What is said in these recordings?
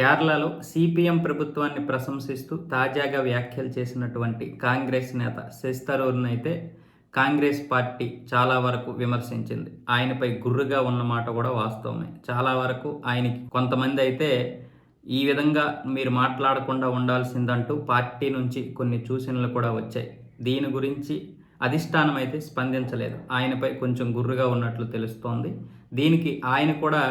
కేరళలో సిపిఎం ప్రభుత్వాన్ని ప్రశంసిస్తూ తాజాగా వ్యాఖ్యలు చేసినటువంటి కాంగ్రెస్ నేత శశితరూర్నైతే అయితే కాంగ్రెస్ పార్టీ చాలా వరకు విమర్శించింది. ఆయనపై గుర్రుగా ఉన్నమాట కూడా వాస్తవమే. చాలా వరకు ఆయనకి కొంతమంది అయితే ఈ విధంగా మీరు మాట్లాడకుండా ఉండాల్సిందంటూ పార్టీ నుంచి కొన్ని సూచనలు కూడా వచ్చాయి. దీని గురించి అధిష్టానం అయితే స్పందించలేదు. ఆయనపై కొంచెం గుర్రుగా ఉన్నట్లు తెలుస్తోంది. దీనికి ఆయన కూడా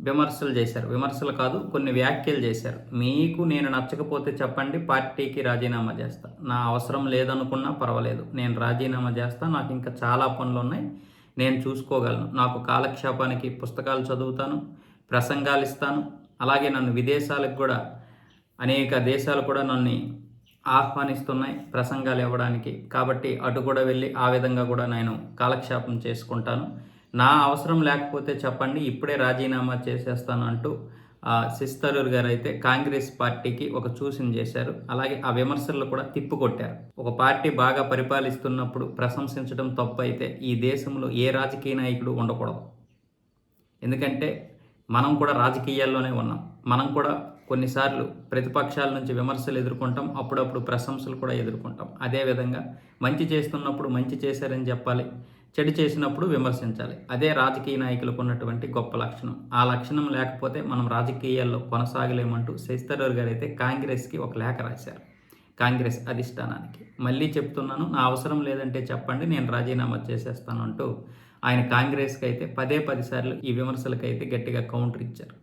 విమర్శలు చేశారు. విమర్శలు కాదు కొన్ని వ్యాఖ్యలు చేశారు. మీకు నేను నచ్చకపోతే చెప్పండి పార్టీకి రాజీనామా చేస్తా. నా అవసరం లేదనుకున్నా పర్వాలేదు. నేను రాజీనామా చేస్తా. నాకు ఇంకా చాలా పనులు ఉన్నాయి. నేను చూసుకోగలను. నాకు కాలక్షేపానికి పుస్తకాలు చదువుతాను ప్రసంగాలు ఇస్తాను. అలాగే నన్ను విదేశాలకు కూడా అనేక దేశాలు కూడా నన్ను ఆహ్వానిస్తున్నాయి ప్రసంగాలు ఇవ్వడానికి. కాబట్టి అటు కూడా వెళ్ళి ఆ విధంగా కూడా నేను కాలక్షేపం చేసుకుంటాను. నా అవసరం లేకపోతే చెప్పండి ఇప్పుడే రాజీనామా చేసేస్తాను అంటూ ఆ, గారు అయితే కాంగ్రెస్ పార్టీకి ఒక సూచన చేశారు. అలాగే ఆ విమర్శలు కూడా తిప్పుకొట్టారు. ఒక పార్టీ బాగా పరిపాలిస్తున్నప్పుడు ప్రశంసించడం తప్పు అయితే ఈ దేశంలో ఏ రాజకీయ నాయకుడు ఉండకూడదు. ఎందుకంటే మనం కూడా రాజకీయాల్లోనే ఉన్నాం. మనం కూడా కొన్నిసార్లు ప్రతిపక్షాల నుంచి విమర్శలు ఎదుర్కొంటాం అప్పుడప్పుడు ప్రశంసలు కూడా ఎదుర్కొంటాం. అదేవిధంగా మంచి చేస్తున్నప్పుడు మంచి చేశారని చెప్పాలి. చెడు చేసినప్పుడు విమర్శించాలి. అదే రాజకీయ నాయకులకు ఉన్నటువంటి గొప్ప లక్షణం. ఆ లక్షణం లేకపోతే మనం రాజకీయాల్లో కొనసాగలేమంటూ శశిధరూర్ గారు అయితే కాంగ్రెస్కి ఒక లేఖ రాశారు. కాంగ్రెస్ అధిష్టానానికి. మళ్ళీ చెప్తున్నాను నా అవసరం లేదంటే చెప్పండి నేను రాజీనామా చేసేస్తాను అంటూ ఆయన కాంగ్రెస్కి అయితే పదే పది సార్లు ఈ విమర్శలకైతే గట్టిగా కౌంటర్ ఇచ్చారు.